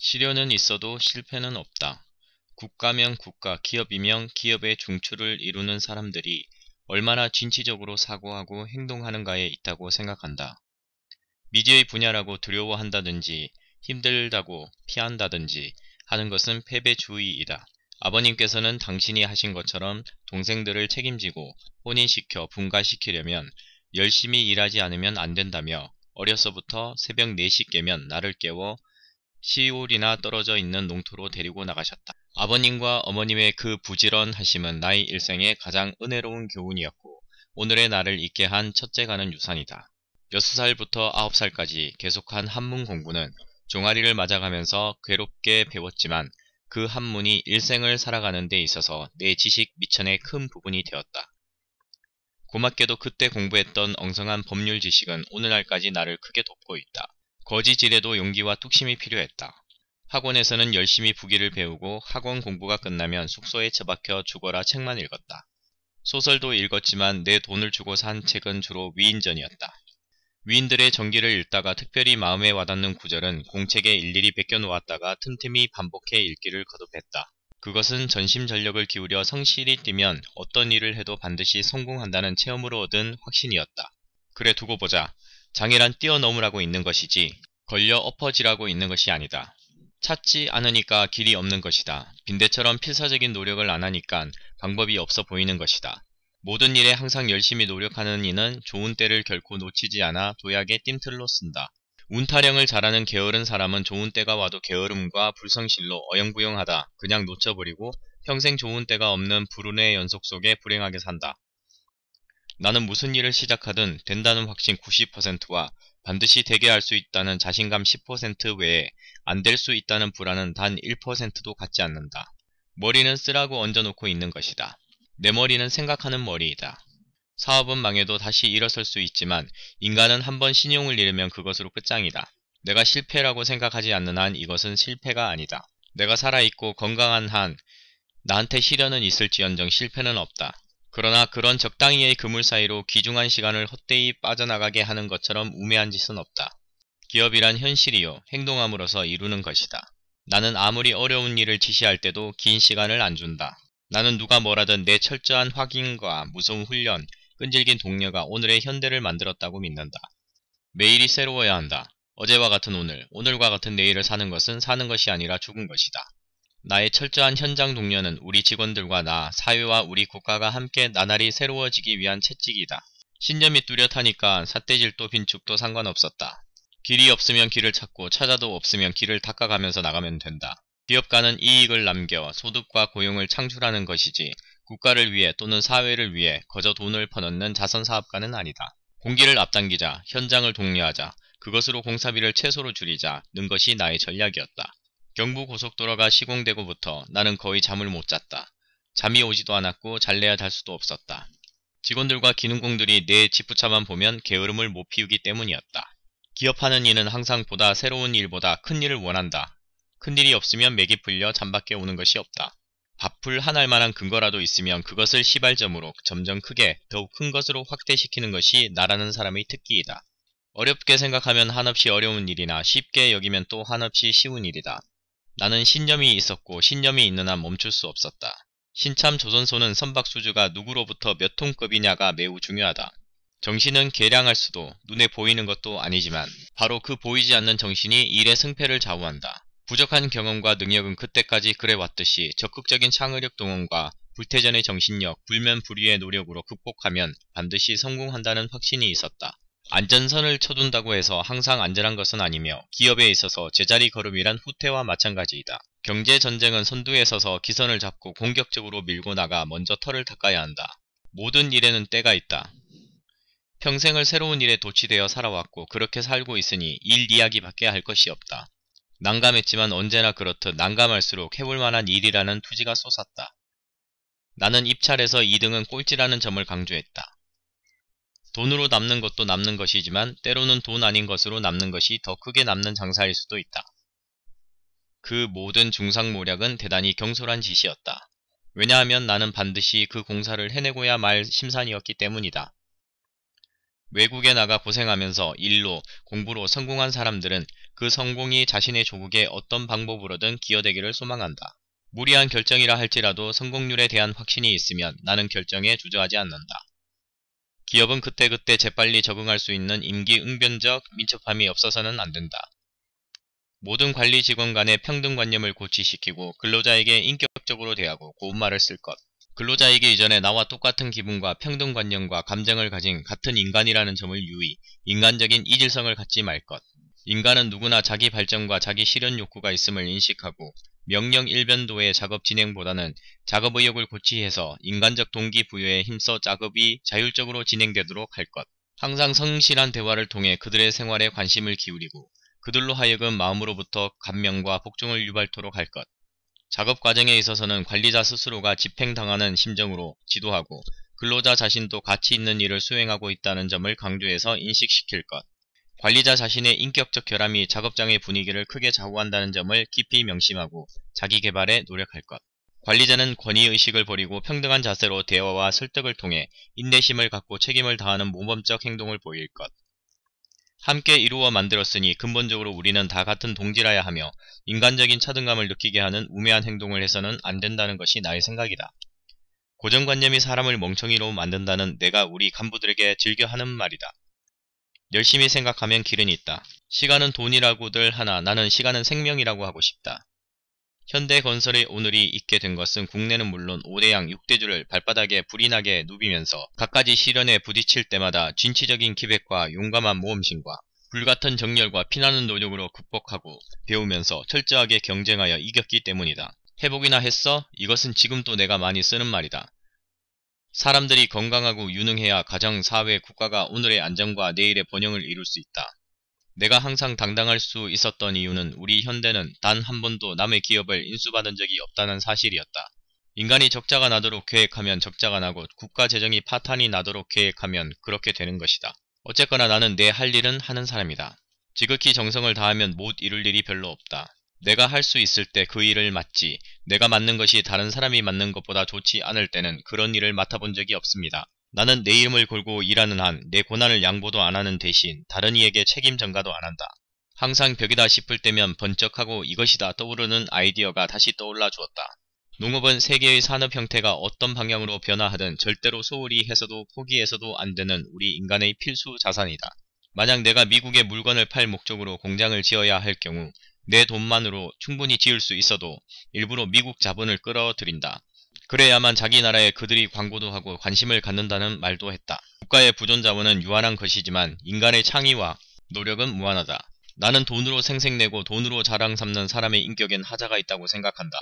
시련은 있어도 실패는 없다. 국가명 국가, 기업이명 기업의 중추를 이루는 사람들이 얼마나 진취적으로 사고하고 행동하는가에 있다고 생각한다. 미지의 분야라고 두려워한다든지 힘들다고 피한다든지 하는 것은 패배주의이다. 아버님께서는 당신이 하신 것처럼 동생들을 책임지고 혼인시켜 분가시키려면 열심히 일하지 않으면 안 된다며 어려서부터 새벽 4시 깨면 나를 깨워 시올이나 떨어져 있는 농토로 데리고 나가셨다. 아버님과 어머님의 그 부지런하심은 나의 일생의 가장 은혜로운 교훈이었고 오늘의 나를 있게 한 첫째가는 유산이다. 6살부터 9살까지 계속한 한문 공부는 종아리를 맞아가면서 괴롭게 배웠지만 그 한문이 일생을 살아가는 데 있어서 내 지식 미천의 큰 부분이 되었다. 고맙게도 그때 공부했던 엉성한 법률 지식은 오늘날까지 나를 크게 돕고 있다. 거지질에도 용기와 뚝심이 필요했다. 학원에서는 열심히 부기를 배우고 학원 공부가 끝나면 숙소에 처박혀 죽어라 책만 읽었다. 소설도 읽었지만 내 돈을 주고 산 책은 주로 위인전이었다. 위인들의 전기를 읽다가 특별히 마음에 와닿는 구절은 공책에 일일이 베껴 놓았다가 틈틈이 반복해 읽기를 거듭했다. 그것은 전심전력을 기울여 성실히 뛰면 어떤 일을 해도 반드시 성공한다는 체험으로 얻은 확신이었다. 그래 두고 보자. 장애란 뛰어넘으라고 있는 것이지 걸려 엎어지라고 있는 것이 아니다. 찾지 않으니까 길이 없는 것이다. 빈대처럼 필사적인 노력을 안 하니까 방법이 없어 보이는 것이다. 모든 일에 항상 열심히 노력하는 이는 좋은 때를 결코 놓치지 않아 도약의 뜀틀로 쓴다. 운타령을 잘하는 게으른 사람은 좋은 때가 와도 게으름과 불성실로 어영부영하다 그냥 놓쳐버리고 평생 좋은 때가 없는 불운의 연속 속에 불행하게 산다. 나는 무슨 일을 시작하든 된다는 확신 90%와 반드시 되게 할 수 있다는 자신감 10% 외에 안 될 수 있다는 불안은 단 1%도 갖지 않는다. 머리는 쓰라고 얹어놓고 있는 것이다. 내 머리는 생각하는 머리이다. 사업은 망해도 다시 일어설 수 있지만 인간은 한번 신용을 잃으면 그것으로 끝장이다. 내가 실패라고 생각하지 않는 한 이것은 실패가 아니다. 내가 살아있고 건강한 한 나한테 시련은 있을지언정 실패는 없다. 그러나 그런 적당히의 그물 사이로 귀중한 시간을 헛되이 빠져나가게 하는 것처럼 우매한 짓은 없다. 기업이란 현실이요 행동함으로써 이루는 것이다. 나는 아무리 어려운 일을 지시할 때도 긴 시간을 안 준다. 나는 누가 뭐라든 내 철저한 확인과 무서운 훈련, 끈질긴 동료가 오늘의 현대를 만들었다고 믿는다. 매일이 새로워야 한다. 어제와 같은 오늘, 오늘과 같은 내일을 사는 것은 사는 것이 아니라 죽은 것이다. 나의 철저한 현장 동료는 우리 직원들과 나, 사회와 우리 국가가 함께 나날이 새로워지기 위한 채찍이다. 신념이 뚜렷하니까 삿대질도 빈축도 상관없었다. 길이 없으면 길을 찾고 찾아도 없으면 길을 닦아가면서 나가면 된다. 기업가는 이익을 남겨 소득과 고용을 창출하는 것이지 국가를 위해 또는 사회를 위해 거저 돈을 퍼넣는 자선사업가는 아니다. 공기를 앞당기자, 현장을 독려하자, 그것으로 공사비를 최소로 줄이자 는 것이 나의 전략이었다. 경부고속도로가 시공되고부터 나는 거의 잠을 못 잤다. 잠이 오지도 않았고 잘래야 잘 수도 없었다. 직원들과 기능공들이 내 지푸차만 보면 게으름을 못 피우기 때문이었다. 기업하는 이는 항상 보다 새로운 일보다 큰 일을 원한다. 큰 일이 없으면 맥이 풀려 잠밖에 오는 것이 없다. 밥풀 한 알만한 근거라도 있으면 그것을 시발점으로 점점 크게 더욱 큰 것으로 확대시키는 것이 나라는 사람의 특기이다. 어렵게 생각하면 한없이 어려운 일이나 쉽게 여기면 또 한없이 쉬운 일이다. 나는 신념이 있었고 신념이 있는 한 멈출 수 없었다. 신참 조선소는 선박수주가 누구로부터 몇 톤급이냐가 매우 중요하다. 정신은 계량할 수도 눈에 보이는 것도 아니지만 바로 그 보이지 않는 정신이 일의 승패를 좌우한다. 부족한 경험과 능력은 그때까지 그래왔듯이 적극적인 창의력 동원과 불태전의 정신력, 불면불위의 노력으로 극복하면 반드시 성공한다는 확신이 있었다. 안전선을 쳐둔다고 해서 항상 안전한 것은 아니며 기업에 있어서 제자리 걸음이란 후퇴와 마찬가지이다. 경제 전쟁은 선두에 서서 기선을 잡고 공격적으로 밀고 나가 먼저 털을 닦아야 한다. 모든 일에는 때가 있다. 평생을 새로운 일에 도취되어 살아왔고 그렇게 살고 있으니 일 이야기밖에 할 것이 없다. 난감했지만 언제나 그렇듯 난감할수록 해볼 만한 일이라는 투지가 솟았다. 나는 입찰에서 2등은 꼴찌라는 점을 강조했다. 돈으로 남는 것도 남는 것이지만 때로는 돈 아닌 것으로 남는 것이 더 크게 남는 장사일 수도 있다. 그 모든 중상모략은 대단히 경솔한 짓이었다. 왜냐하면 나는 반드시 그 공사를 해내고야 말 심산이었기 때문이다. 외국에 나가 고생하면서 일로, 공부로 성공한 사람들은 그 성공이 자신의 조국에 어떤 방법으로든 기여되기를 소망한다. 무리한 결정이라 할지라도 성공률에 대한 확신이 있으면 나는 결정에 주저하지 않는다. 기업은 그때그때 재빨리 적응할 수 있는 임기응변적 민첩함이 없어서는 안 된다. 모든 관리 직원 간의 평등관념을 고취시키고 근로자에게 인격적으로 대하고 고운 말을 쓸 것. 근로자에게 이전에 나와 똑같은 기분과 평등관념과 감정을 가진 같은 인간이라는 점을 유의, 인간적인 이질성을 갖지 말 것. 인간은 누구나 자기 발전과 자기 실현 욕구가 있음을 인식하고 명령 일변도의 작업 진행보다는 작업 의욕을 고취해서 인간적 동기부여에 힘써 작업이 자율적으로 진행되도록 할 것. 항상 성실한 대화를 통해 그들의 생활에 관심을 기울이고 그들로 하여금 마음으로부터 감명과 복종을 유발토록 할 것. 작업 과정에 있어서는 관리자 스스로가 집행당하는 심정으로 지도하고 근로자 자신도 가치 있는 일을 수행하고 있다는 점을 강조해서 인식시킬 것. 관리자 자신의 인격적 결함이 작업장의 분위기를 크게 좌우한다는 점을 깊이 명심하고 자기 개발에 노력할 것. 관리자는 권위의식을 버리고 평등한 자세로 대화와 설득을 통해 인내심을 갖고 책임을 다하는 모범적 행동을 보일 것. 함께 이루어 만들었으니 근본적으로 우리는 다 같은 동지라야 하며 인간적인 차등감을 느끼게 하는 우매한 행동을 해서는 안 된다는 것이 나의 생각이다. 고정관념이 사람을 멍청이로 만든다는 내가 우리 간부들에게 즐겨 하는 말이다. 열심히 생각하면 길은 있다. 시간은 돈이라고들 하나 나는 시간은 생명이라고 하고 싶다. 현대건설의 오늘이 있게 된 것은 국내는 물론 5대양 6대주를 발바닥에 불이 나게 누비면서 갖가지 시련에 부딪힐 때마다 진취적인 기백과 용감한 모험심과 불같은 정열과 피나는 노력으로 극복하고 배우면서 철저하게 경쟁하여 이겼기 때문이다. 회복이나 했어? 이것은 지금 도 내가 많이 쓰는 말이다. 사람들이 건강하고 유능해야 가정, 사회, 국가가 오늘의 안정과 내일의 번영을 이룰 수 있다. 내가 항상 당당할 수 있었던 이유는 우리 현대는 단 한 번도 남의 기업을 인수받은 적이 없다는 사실이었다. 인간이 적자가 나도록 계획하면 적자가 나고 국가 재정이 파탄이 나도록 계획하면 그렇게 되는 것이다. 어쨌거나 나는 내 할 일은 하는 사람이다. 지극히 정성을 다하면 못 이룰 일이 별로 없다. 내가 할 수 있을 때 그 일을 맡지 내가 맡는 것이 다른 사람이 맡는 것보다 좋지 않을 때는 그런 일을 맡아본 적이 없습니다. 나는 내 이름을 걸고 일하는 한 내 고난을 양보도 안 하는 대신 다른 이에게 책임 전가도 안 한다. 항상 벽이다 싶을 때면 번쩍하고 이것이다 떠오르는 아이디어가 다시 떠올라 주었다. 농업은 세계의 산업 형태가 어떤 방향으로 변화하든 절대로 소홀히 해서도 포기해서도 안 되는 우리 인간의 필수 자산이다. 만약 내가 미국에 물건을 팔 목적으로 공장을 지어야 할 경우 내 돈만으로 충분히 지을 수 있어도 일부러 미국 자본을 끌어들인다. 그래야만 자기 나라에 그들이 광고도 하고 관심을 갖는다는 말도 했다. 국가의 부존자원은 유한한 것이지만 인간의 창의와 노력은 무한하다. 나는 돈으로 생색내고 돈으로 자랑 삼는 사람의 인격엔 하자가 있다고 생각한다.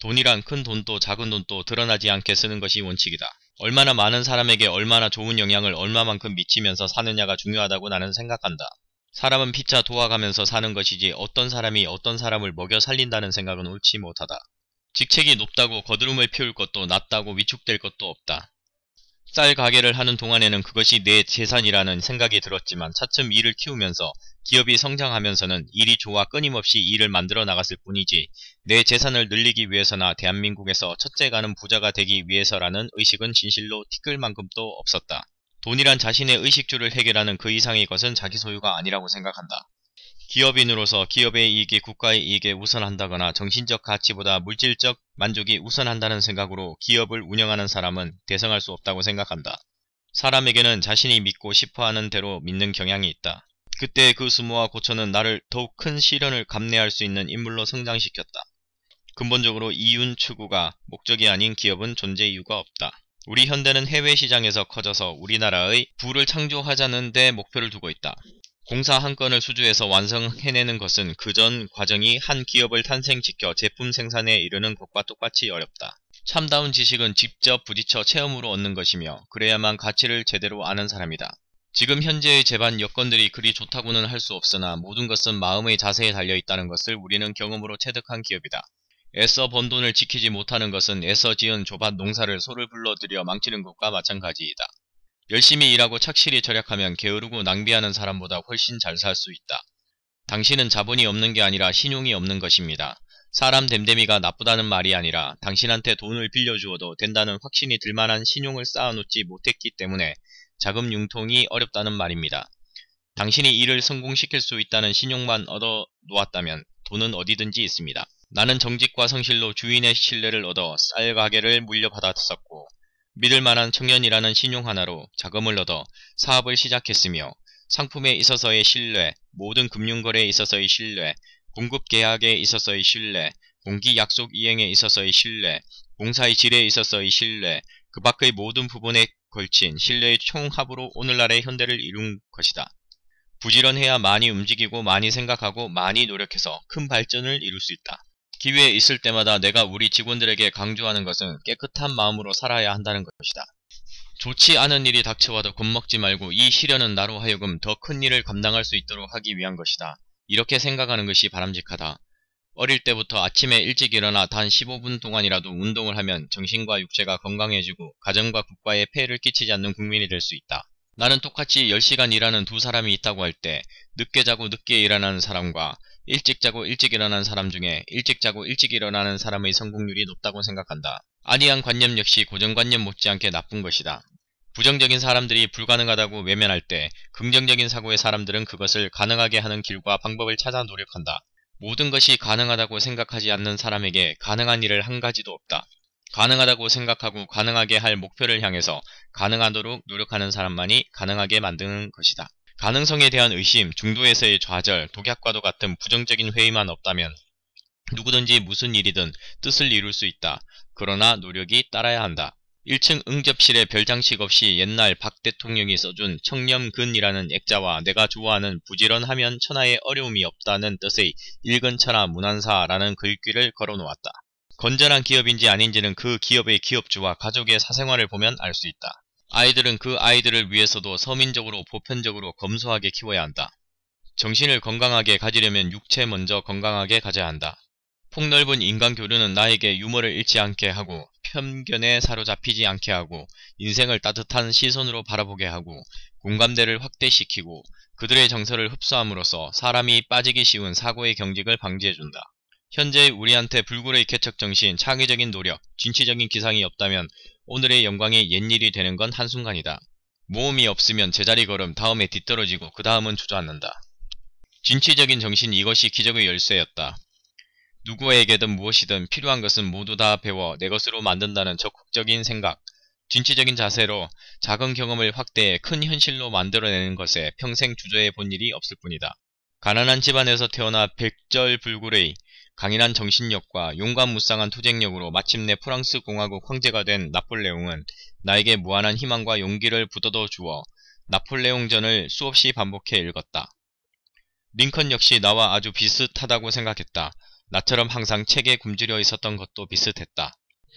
돈이란 큰 돈도 작은 돈도 드러나지 않게 쓰는 것이 원칙이다. 얼마나 많은 사람에게 얼마나 좋은 영향을 얼마만큼 미치면서 사느냐가 중요하다고 나는 생각한다. 사람은 피차 도와가면서 사는 것이지 어떤 사람이 어떤 사람을 먹여 살린다는 생각은 옳지 못하다. 직책이 높다고 거드름을 피울 것도 낮다고 위축될 것도 없다. 쌀 가게를 하는 동안에는 그것이 내 재산이라는 생각이 들었지만 차츰 일을 키우면서 기업이 성장하면서는 일이 좋아 끊임없이 일을 만들어 나갔을 뿐이지 내 재산을 늘리기 위해서나 대한민국에서 첫째 가는 부자가 되기 위해서라는 의식은 진실로 티끌만큼도 없었다. 돈이란 자신의 의식주를 해결하는 그 이상의 것은 자기 소유가 아니라고 생각한다. 기업인으로서 기업의 이익이 국가의 이익에 우선한다거나 정신적 가치보다 물질적 만족이 우선한다는 생각으로 기업을 운영하는 사람은 대성할 수 없다고 생각한다. 사람에게는 자신이 믿고 싶어하는 대로 믿는 경향이 있다. 그때 그 수모와 고초는 나를 더욱 큰 시련을 감내할 수 있는 인물로 성장시켰다. 근본적으로 이윤 추구가 목적이 아닌 기업은 존재 이유가 없다. 우리 현대는 해외 시장에서 커져서 우리나라의 부를 창조하자는 데 목표를 두고 있다. 공사 한 건을 수주해서 완성해내는 것은 그전 과정이 한 기업을 탄생시켜 제품 생산에 이르는 것과 똑같이 어렵다. 참다운 지식은 직접 부딪혀 체험으로 얻는 것이며 그래야만 가치를 제대로 아는 사람이다. 지금 현재의 재반 여건들이 그리 좋다고는 할 수 없으나 모든 것은 마음의 자세에 달려 있다는 것을 우리는 경험으로 체득한 기업이다. 애써 번 돈을 지키지 못하는 것은 애써 지은 조밭 농사를 소를 불러들여 망치는 것과 마찬가지이다. 열심히 일하고 착실히 절약하면 게으르고 낭비하는 사람보다 훨씬 잘 살 수 있다. 당신은 자본이 없는 게 아니라 신용이 없는 것입니다. 사람 댐댐이가 나쁘다는 말이 아니라 당신한테 돈을 빌려주어도 된다는 확신이 들만한 신용을 쌓아놓지 못했기 때문에 자금 융통이 어렵다는 말입니다. 당신이 일을 성공시킬 수 있다는 신용만 얻어 놓았다면 돈은 어디든지 있습니다. 나는 정직과 성실로 주인의 신뢰를 얻어 쌀 가게를 물려받았었고 믿을 만한 청년이라는 신용 하나로 자금을 얻어 사업을 시작했으며 상품에 있어서의 신뢰, 모든 금융거래에 있어서의 신뢰, 공급 계약에 있어서의 신뢰, 공기 약속 이행에 있어서의 신뢰, 공사의 질에 있어서의 신뢰, 그 밖의 모든 부분에 걸친 신뢰의 총합으로 오늘날의 현대를 이룬 것이다. 부지런해야 많이 움직이고 많이 생각하고 많이 노력해서 큰 발전을 이룰 수 있다. 기회 있을 때마다 내가 우리 직원들에게 강조하는 것은 깨끗한 마음으로 살아야 한다는 것이다. 좋지 않은 일이 닥쳐와도 겁먹지 말고 이 시련은 나로 하여금 더 큰 일을 감당할 수 있도록 하기 위한 것이다. 이렇게 생각하는 것이 바람직하다. 어릴 때부터 아침에 일찍 일어나 단 15분 동안이라도 운동을 하면 정신과 육체가 건강해지고 가정과 국가에 폐해를 끼치지 않는 국민이 될 수 있다. 나는 똑같이 10시간 일하는 두 사람이 있다고 할 때 늦게 자고 늦게 일어나는 사람과 일찍 자고 일찍 일어나는 사람 중에 일찍 자고 일찍 일어나는 사람의 성공률이 높다고 생각한다. 아니한 관념 역시 고정관념 못지않게 나쁜 것이다. 부정적인 사람들이 불가능하다고 외면할 때 긍정적인 사고의 사람들은 그것을 가능하게 하는 길과 방법을 찾아 노력한다. 모든 것이 가능하다고 생각하지 않는 사람에게 가능한 일을 한 가지도 없다. 가능하다고 생각하고 가능하게 할 목표를 향해서 가능하도록 노력하는 사람만이 가능하게 만드는 것이다. 가능성에 대한 의심, 중도에서의 좌절, 독약과도 같은 부정적인 회의만 없다면 누구든지 무슨 일이든 뜻을 이룰 수 있다. 그러나 노력이 따라야 한다. 1층 응접실에 별장식 없이 옛날 박 대통령이 써준 청렴근이라는 액자와 내가 좋아하는 부지런하면 천하에 어려움이 없다는 뜻의 일근천하 문안사라는 글귀를 걸어놓았다. 건전한 기업인지 아닌지는 그 기업의 기업주와 가족의 사생활을 보면 알 수 있다. 아이들은 그 아이들을 위해서도 서민적으로 보편적으로 검소하게 키워야 한다. 정신을 건강하게 가지려면 육체 먼저 건강하게 가져야 한다. 폭넓은 인간 교류는 나에게 유머를 잃지 않게 하고 편견에 사로잡히지 않게 하고 인생을 따뜻한 시선으로 바라보게 하고 공감대를 확대시키고 그들의 정서를 흡수함으로써 사람이 빠지기 쉬운 사고의 경직을 방지해준다. 현재 우리한테 불굴의 개척정신, 창의적인 노력, 진취적인 기상이 없다면 오늘의 영광이 옛일이 되는 건 한순간이다. 모험이 없으면 제자리 걸음 다음에 뒤떨어지고 그 다음은 주저앉는다. 진취적인 정신 이것이 기적의 열쇠였다. 누구에게든 무엇이든 필요한 것은 모두 다 배워 내 것으로 만든다는 적극적인 생각, 진취적인 자세로 작은 경험을 확대해 큰 현실로 만들어내는 것에 평생 주저해 본 일이 없을 뿐이다. 가난한 집안에서 태어나 백절불굴의 강인한 정신력과 용감무쌍한 투쟁력으로 마침내 프랑스 공화국 황제가 된 나폴레옹은 나에게 무한한 희망과 용기를 부어더 주어 나폴레옹전을 수없이 반복해 읽었다. 링컨 역시 나와 아주 비슷하다고 생각했다. 나처럼 항상 책에 굶주려 있었던 것도 비슷했다.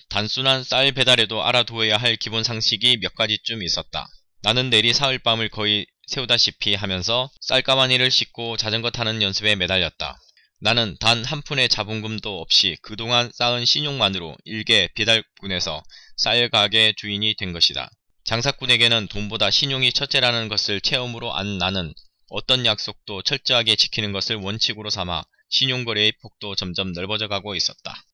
단순한 쌀 배달에도 알아두어야 할 기본 상식이 몇 가지쯤 있었다. 나는 내리 사흘 밤을 거의 세우다시피 하면서 쌀가마니를 싣고 자전거 타는 연습에 매달렸다. 나는 단 한 푼의 자본금도 없이 그동안 쌓은 신용만으로 일개 배달군에서 쌀 가게 주인이 된 것이다. 장사꾼에게는 돈보다 신용이 첫째라는 것을 체험으로 안 나는 어떤 약속도 철저하게 지키는 것을 원칙으로 삼아 신용거래의 폭도 점점 넓어져 가고 있었다.